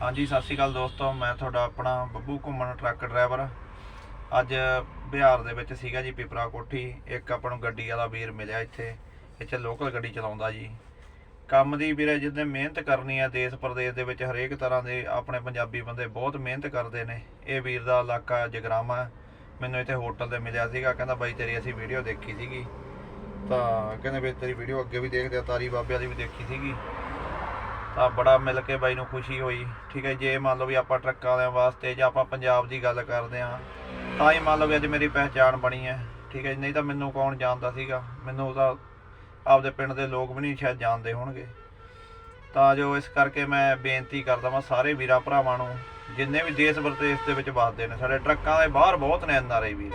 ਹਾਂਜੀ, ਸਤਿ ਸ਼੍ਰੀ ਅਕਾਲ ਦੋਸਤੋ। ਮੈਂ ਤੁਹਾਡਾ ਆਪਣਾ ਬੱਬੂ ਘੁੰਮਣ ਟਰੱਕ ਡਰਾਈਵਰ। ਅੱਜ ਬਿਹਾਰ ਦੇ ਵਿੱਚ ਸੀਗਾ ਜੀ ਪਿਪਰਾ ਕੋਠੀ। ਇੱਕ ਆਪਾਂ ਨੂੰ ਗੱਡੀ ਵਾਲਾ ਵੀਰ ਮਿਲਿਆ ਇੱਥੇ। ਇੱਥੇ ਲੋਕਲ ਗੱਡੀ ਚਲਾਉਂਦਾ ਜੀ। ਕੰਮ ਦੀ ਵੀਰੇ ਜਿੱਦਾਂ ਮਿਹਨਤ ਕਰਨੀ ਆ ਦੇਸ਼ ਪ੍ਰਦੇਸ਼ ਦੇ ਵਿੱਚ ਹਰੇਕ ਤਰ੍ਹਾਂ ਦੇ ਆਪਣੇ ਪੰਜਾਬੀ ਬੰਦੇ ਬਹੁਤ ਮਿਹਨਤ ਕਰਦੇ ਨੇ। ਇਹ ਵੀਰ ਦਾ ਇਲਾਕਾ ਜਗਰਾਮਾ ਮੈਨੂੰ ਇੱਥੇ ਹੋਟਲ ਤੇ ਮਿਲਿਆ ਸੀਗਾ। ਕਹਿੰਦਾ, ਬਾਈ, ਤੇਰੀ ਅਸੀਂ ਵੀਡੀਓ ਦੇਖੀ ਸੀਗੀ। ਤਾਂ ਕਹਿੰਦੇ, ਵੀ ਤੇਰੀ ਵੀਡੀਓ ਅੱਗੇ ਵੀ ਦੇਖਦੇ ਆ। ਤਾਰੀ ਬਾਬੇ ਵਾਲੀ ਵੀ ਦੇਖੀ ਸੀਗੀ। ਤਾਂ ਬੜਾ ਮਿਲ ਕੇ ਬਾਈ ਨੂੰ ਖੁਸ਼ੀ ਹੋਈ। ਠੀਕ ਹੈ ਜੇ ਮੰਨ ਲਓ ਵੀ ਆਪਾਂ ਟਰੱਕਾਂ ਵਾਲਿਆਂ ਵਾਸਤੇ ਜਾਂ ਆਪਾਂ ਪੰਜਾਬ ਦੀ ਗੱਲ ਕਰਦੇ ਆ ਤਾਂ ਹੀ ਮੰਨ ਲਓ ਵੀ ਅੱਜ ਮੇਰੀ ਪਹਿਚਾਣ ਬਣੀ ਹੈ। ਠੀਕ ਹੈ ਜੀ, ਨਹੀਂ ਤਾਂ ਮੈਨੂੰ ਕੌਣ ਜਾਣਦਾ ਸੀਗਾ? ਮੈਨੂੰ ਉਹਦਾ ਆਪਦੇ ਪਿੰਡ ਦੇ ਲੋਕ ਵੀ ਨਹੀਂ ਸ਼ਾਇਦ ਜਾਣਦੇ ਹੋਣਗੇ। ਤਾਂ ਜੋ ਇਸ ਕਰਕੇ ਮੈਂ ਬੇਨਤੀ ਕਰਦਾ ਵਾਂ ਸਾਰੇ ਵੀਰਾਂ ਭਰਾਵਾਂ ਨੂੰ ਜਿੰਨੇ ਵੀ ਦੇਸ਼ ਵਿਦੇਸ਼ ਦੇ ਵਿੱਚ ਵੱਸਦੇ ਨੇ ਸਾਡੇ ਟਰੱਕਾਂ ਦੇ ਬਾਹਰ ਬਹੁਤ ਨੇ N R I Veer.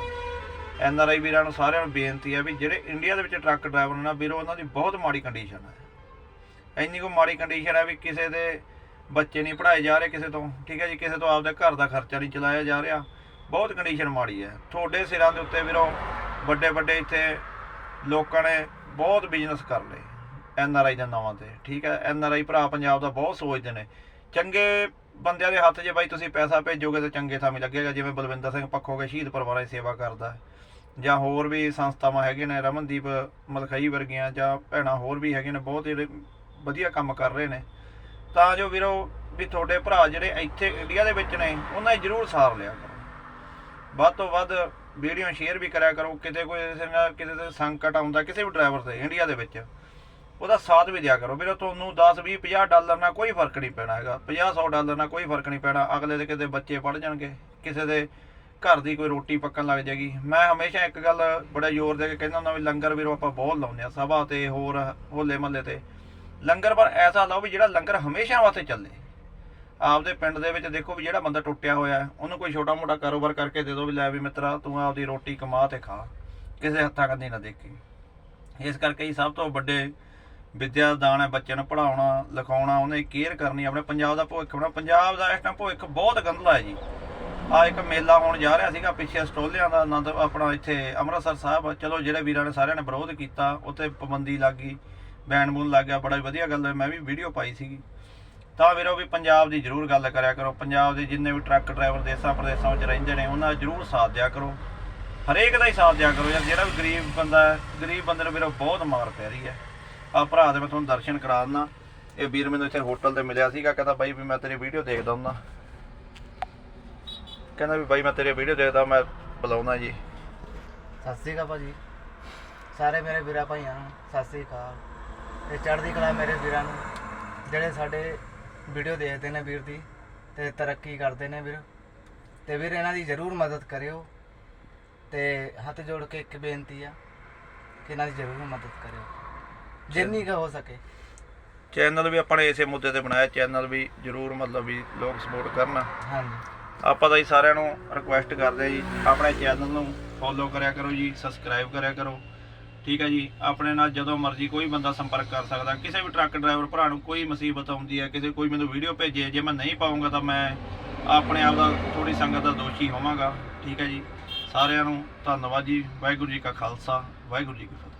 N R I ਵੀਰਾਂ ਨੂੰ ਸਾਰਿਆਂ ਨੂੰ ਬੇਨਤੀ ਹੈ ਵੀ ਜਿਹੜੇ ਇੰਡੀਆ ਦੇ ਵਿੱਚ ਟਰੱਕ ਡਰਾਈਵਰ ਨੇ ਨਾ ਵੀਰੋ ਉਹਨਾਂ ਦੀ ਬਹੁਤ ਮਾੜੀ ਕੰਡੀਸ਼ਨ ਹੈ। ਇੰਨੀ ਕੋ ਮਾੜੀ ਕੰਡੀਸ਼ਨ ਹੈ ਵੀ ਕਿਸੇ ਦੇ ਬੱਚੇ ਨਹੀਂ ਪੜ੍ਹਾਏ ਜਾ ਰਹੇ ਕਿਸੇ ਤੋਂ, ਠੀਕ ਹੈ ਜੀ, ਕਿਸੇ ਤੋਂ ਆਪਦੇ ਘਰ ਦਾ ਖਰਚਾ ਨਹੀਂ ਚਲਾਇਆ ਜਾ ਰਿਹਾ। ਬਹੁਤ ਕੰਡੀਸ਼ਨ ਮਾੜੀ ਹੈ। ਤੁਹਾਡੇ ਸਿਰਾਂ ਦੇ ਉੱਤੇ ਵੀਰੋ ਵੱਡੇ ਵੱਡੇ ਇੱਥੇ ਲੋਕਾਂ ਨੇ ਬਹੁਤ ਬਿਜ਼ਨਸ ਕਰ ਲਏ ਐਨ ਆਰ ਆਈ ਦੇ ਨਾਵਾਂ ਤੇ, ਠੀਕ ਹੈ। ਐਨ ਆਰ ਆਈ ਭਰਾ ਪੰਜਾਬ ਦਾ ਬਹੁਤ ਸੋਚਦੇ ਨੇ। ਚੰਗੇ ਬੰਦਿਆਂ ਦੇ ਹੱਥ 'ਚ ਬਾਈ ਤੁਸੀਂ ਪੈਸਾ ਭੇਜੋਗੇ ਤਾਂ ਚੰਗੇ ਥਾਂ 'ਤੇ ਲੱਗੇਗਾ, ਜਿਵੇਂ ਬਲਵਿੰਦਰ ਸਿੰਘ ਪੱਖੋਗੇ ਸ਼ਹੀਦ ਪਰਿਵਾਰਾਂ ਦੀ ਸੇਵਾ ਕਰਦਾ ਜਾਂ ਹੋਰ ਵੀ ਸੰਸਥਾਵਾਂ ਹੈਗੇ ਨੇ, ਰਮਨਦੀਪ ਮਲਖਈ ਵਰਗੀਆਂ ਜਾਂ ਭੈਣਾਂ ਹੋਰ ਵੀ ਹੈਗੇ ਨੇ, ਬਹੁਤ ਜਿਹੜੇ ਵਧੀਆ ਕੰਮ ਕਰ ਰਹੇ ਨੇ। ਤਾਂ ਜੋ ਵੀਰੋ ਵੀ ਤੁਹਾਡੇ ਭਰਾ ਜਿਹੜੇ ਇੱਥੇ ਇੰਡੀਆ ਦੇ ਵਿੱਚ ਨੇ, ਉਹਨਾਂ ਦੀ ਜ਼ਰੂਰ ਸਾਰ ਲਿਆ ਕਰੋ। ਵੱਧ ਤੋਂ ਵੱਧ ਵੀਡੀਓ ਸ਼ੇਅਰ ਵੀ ਕਰਿਆ ਕਰੋ। ਕਿਤੇ ਕੋਈ ਕਿਸੇ ਨਾਲ ਕਿਤੇ ਤੇ ਸੰਕਟ ਆਉਂਦਾ, ਕਿਸੇ ਵੀ ਡਰਾਈਵਰ ਤੇ ਇੰਡੀਆ ਦੇ ਵਿੱਚ, ਉਹਦਾ ਸਾਥ ਵੀ ਦਿਆ ਕਰੋ। ਵੀਰੋ ਤੁਹਾਨੂੰ 10 20 50 ਡਾਲਰ ਨਾਲ ਕੋਈ ਫ਼ਰਕ ਨਹੀਂ ਪੈਣਾ ਹੈਗਾ। 50 100 ਡਾਲਰ ਨਾਲ ਕੋਈ ਫ਼ਰਕ ਨਹੀਂ ਪੈਣਾ। ਅਗਲੇ ਦੇ ਕਿਤੇ ਬੱਚੇ ਪੜ ਜਾਣਗੇ, ਕਿਸੇ ਦੇ ਘਰ ਦੀ ਕੋਈ ਰੋਟੀ ਪੱਕਣ ਲੱਗ ਜਾਏਗੀ। ਮੈਂ ਹਮੇਸ਼ਾ ਇੱਕ ਗੱਲ ਬੜਾ ਜ਼ੋਰ ਦੇ ਕੇ ਕਹਿੰਦਾ ਹੁੰਦਾ ਵੀ ਲੰਗਰ ਵੀਰੋ ਆਪਾਂ ਬਹੁਤ ਲਾਉਂਦੇ ਆ ਸਭਾ ਤੇ ਹੋਰ ਹੋਲੇ ਮਹੱਲੇ ਤੇ। ਲੰਗਰ ਪਰ ਐਸਾ ਲਾਓ ਵੀ ਜਿਹੜਾ ਲੰਗਰ ਹਮੇਸ਼ਾ ਵਾਸਤੇ ਚੱਲੇ। ਆਪਦੇ ਪਿੰਡ ਦੇ ਵਿੱਚ ਦੇਖੋ ਵੀ ਜਿਹੜਾ ਬੰਦਾ ਟੁੱਟਿਆ ਹੋਇਆ, ਉਹਨੂੰ ਕੋਈ ਛੋਟਾ ਮੋਟਾ ਕਾਰੋਬਾਰ ਕਰਕੇ ਦੇ ਦਿਓ ਵੀ ਲੈ ਵੀ ਮਿੱਤਰਾ, ਤੂੰ ਆਪਦੀ ਰੋਟੀ ਕਮਾ ਤੇ ਖਾ, ਕਿਸੇ ਹੱਥਾਂ ਕੰਨੀ ਨਾ ਦੇਖੀ। ਇਸ ਕਰਕੇ ਹੀ ਸਭ ਤੋਂ ਵੱਡੇ ਵਿਦਿਆ ਦਾਨ ਹੈ ਬੱਚਿਆਂ ਨੂੰ ਪੜਾਉਣਾ ਲਿਖਾਉਣਾ, ਉਹਨੇ ਕੇਅਰ ਕਰਨੀ, ਆਪਣੇ ਪੰਜਾਬ ਦਾ ਭਵਿੱਖ ਬਣਾ ਪੰਜਾਬ ਦਾ ਇਸ ਟਾਈਮ ਭਵਿੱਖ ਬਹੁਤ ਗੰਦਲਾ ਹੈ ਜੀ। ਆ ਇੱਕ ਮੇਲਾ ਹੋਣ ਜਾ ਰਿਹਾ ਸੀਗਾ ਪਿੱਛੇ ਸਟੋਲਿਆਂ ਦਾ, ਆਨੰਦ, ਆਪਣਾ ਇੱਥੇ ਅੰਮ੍ਰਿਤਸਰ ਸਾਹਿਬ, ਚਲੋ ਜਿਹੜੇ ਵੀਰਾਂ ਨੇ ਸਾਰਿਆਂ ਨੇ ਵਿਰੋਧ ਕੀਤਾ, ਉੱਥੇ ਪਾਬੰਦੀ ਲੱਗ ਗਈ। ਬੈਨ ਬੂਨ ਲੱਗ ਗਿਆ, ਬੜਾ ਵਧੀਆ ਗੱਲ ਹੈ, ਮੈਂ ਵੀ ਵੀਡੀਓ ਪਾਈ ਸੀਗੀ। ਤਾਂ ਵੀਰੋ ਵੀ ਪੰਜਾਬ ਦੀ ਜ਼ਰੂਰ ਗੱਲ ਕਰਿਆ ਕਰੋ, ਪੰਜਾਬ ਦੇ ਜਿੰਨੇ ਵੀ ਟਰੱਕ ਡਰਾਈਵਰ ਦੇਸਾਂ ਪ੍ਰਦੇਸਾਂ ਵਿੱਚ ਰਹਿੰਦੇ ਨੇ, ਉਹਨਾਂ ਦਾ ਜ਼ਰੂਰ ਸਾਥ ਦਿਆ ਕਰੋ। ਹਰੇਕ ਦਾ ਹੀ ਸਾਥ ਦਿਆ ਕਰੋ, ਯਾਰ ਜਿਹੜਾ ਵੀ ਗਰੀਬ ਬੰਦਾ ਹੈ, ਗਰੀਬ ਬੰਦੇ ਨੂੰ ਵੀਰੋ ਬਹੁਤ ਮਾਰ ਪੈ ਰਹੀ ਹੈ। ਆ ਭਰਾ ਦੇ ਮੈਂ ਤੁਹਾਨੂੰ ਦਰਸ਼ਨ ਕਰਾ ਦਿੰਦਾ, ਇਹ ਵੀਰ ਮੈਨੂੰ ਇੱਥੇ ਹੋਟਲ ਤੇ ਮਿਲਿਆ ਸੀਗਾ, ਕਹਿੰਦਾ ਬਾਈ ਵੀ ਮੈਂ ਤੇਰੀ ਵੀਡੀਓ ਦੇਖਦਾ ਹੁੰਦਾ। ਕਹਿੰਦਾ ਵੀ ਬਾਈ ਮੈਂ ਤੇਰੀ ਵੀਡੀਓ ਦੇਖਦਾ ਮੈਂ ਬੁਲਾਉਣਾ ਜੀ। ਸਤਿ ਸ੍ਰੀ ਅਕਾਲ ਭਾਜੀ। ਸਾਰੇ ਮੇਰੇ ਵੀਰਾਂ ਭਾਈਆਂ ਨੂੰ ਸਤਿ ਸ੍ਰੀ ਅਕਾਲ। ਤੇ ਚੜ੍ਹਦੀ ਕਲਾ ਮੇਰੇ ਵੀਰਾਂ ਨੂੰ ਜਿਹੜੇ ਸਾਡੇ ਵੀਡੀਓ ਦੇਖਦੇ ਨੇ ਵੀਰ ਦੀ ਤੇ ਤਰੱਕੀ ਕਰਦੇ ਨੇ ਵੀਰ। ਤੇ ਵੀਰ ਇਹਨਾਂ ਦੀ ਜ਼ਰੂਰ ਮਦਦ ਕਰਿਓ ਤੇ ਹੱਥ ਜੋੜ ਕੇ ਇੱਕ ਬੇਨਤੀ ਆ ਕਿ ਇਹਨਾਂ ਦੀ ਜ਼ਰੂਰ ਮਦਦ ਕਰਿਓ। ਜਿੰਨੀ ਕੁ ਹੋ ਸਕੇ। ਚੈਨਲ ਵੀ ਆਪਾਂ ਨੇ ਇਸੇ ਮੁੱਦੇ ਤੇ ਬਣਾਇਆ ਚੈਨਲ ਵੀ ਜਰੂਰ ਮਤਲਬ ਵੀ ਲੋਕ ਸਪੋਰਟ ਕਰਨ। ਹਾਂਜੀ। ਆਪਾਂ ਤਾਂ ਜੀ ਸਾਰਿਆਂ ਨੂੰ ਰਿਕੁਐਸਟ ਕਰਦੇ ਆ ਜੀ ਆਪਣੇ ਚੈਨਲ ਨੂੰ ਫੋਲੋ ਕਰਿਆ ਕਰੋ ਜੀ ਸਬਸਕ੍ਰਾਈਬ ਕਰਿਆ ਕਰੋ। ਠੀਕ ਹੈ ਜੀ, ਆਪਣੇ ਨਾਲ ਜਦੋਂ ਮਰਜ਼ੀ ਕੋਈ ਬੰਦਾ ਸੰਪਰਕ ਕਰ ਸਕਦਾ, ਕਿਸੇ ਵੀ ਟਰੱਕ ਡਰਾਈਵਰ ਭਰਾ ਨੂੰ ਕੋਈ ਮੁਸੀਬਤ ਆਉਂਦੀ ਹੈ, ਕਿਸੇ ਕੋਈ ਮੈਨੂੰ ਵੀਡੀਓ ਭੇਜੇ, ਜੇ ਮੈਂ ਨਹੀਂ ਪਾਉਂਗਾ ਤਾਂ ਮੈਂ ਆਪਣੇ ਆਪ ਦਾ ਥੋੜੀ ਸੰਗਤ ਦਾ ਦੋਸ਼ੀ ਹੋਵਾਂਗਾ, ਠੀਕ ਹੈ ਜੀ। ਸਾਰਿਆਂ ਨੂੰ ਧੰਨਵਾਦ ਜੀ, ਵਾਹਿਗੁਰੂ ਜੀ ਕਾ ਖਾਲਸਾ, ਵਾਹਿਗੁਰੂ ਜੀ ਕੀ ਫਤਿਹ।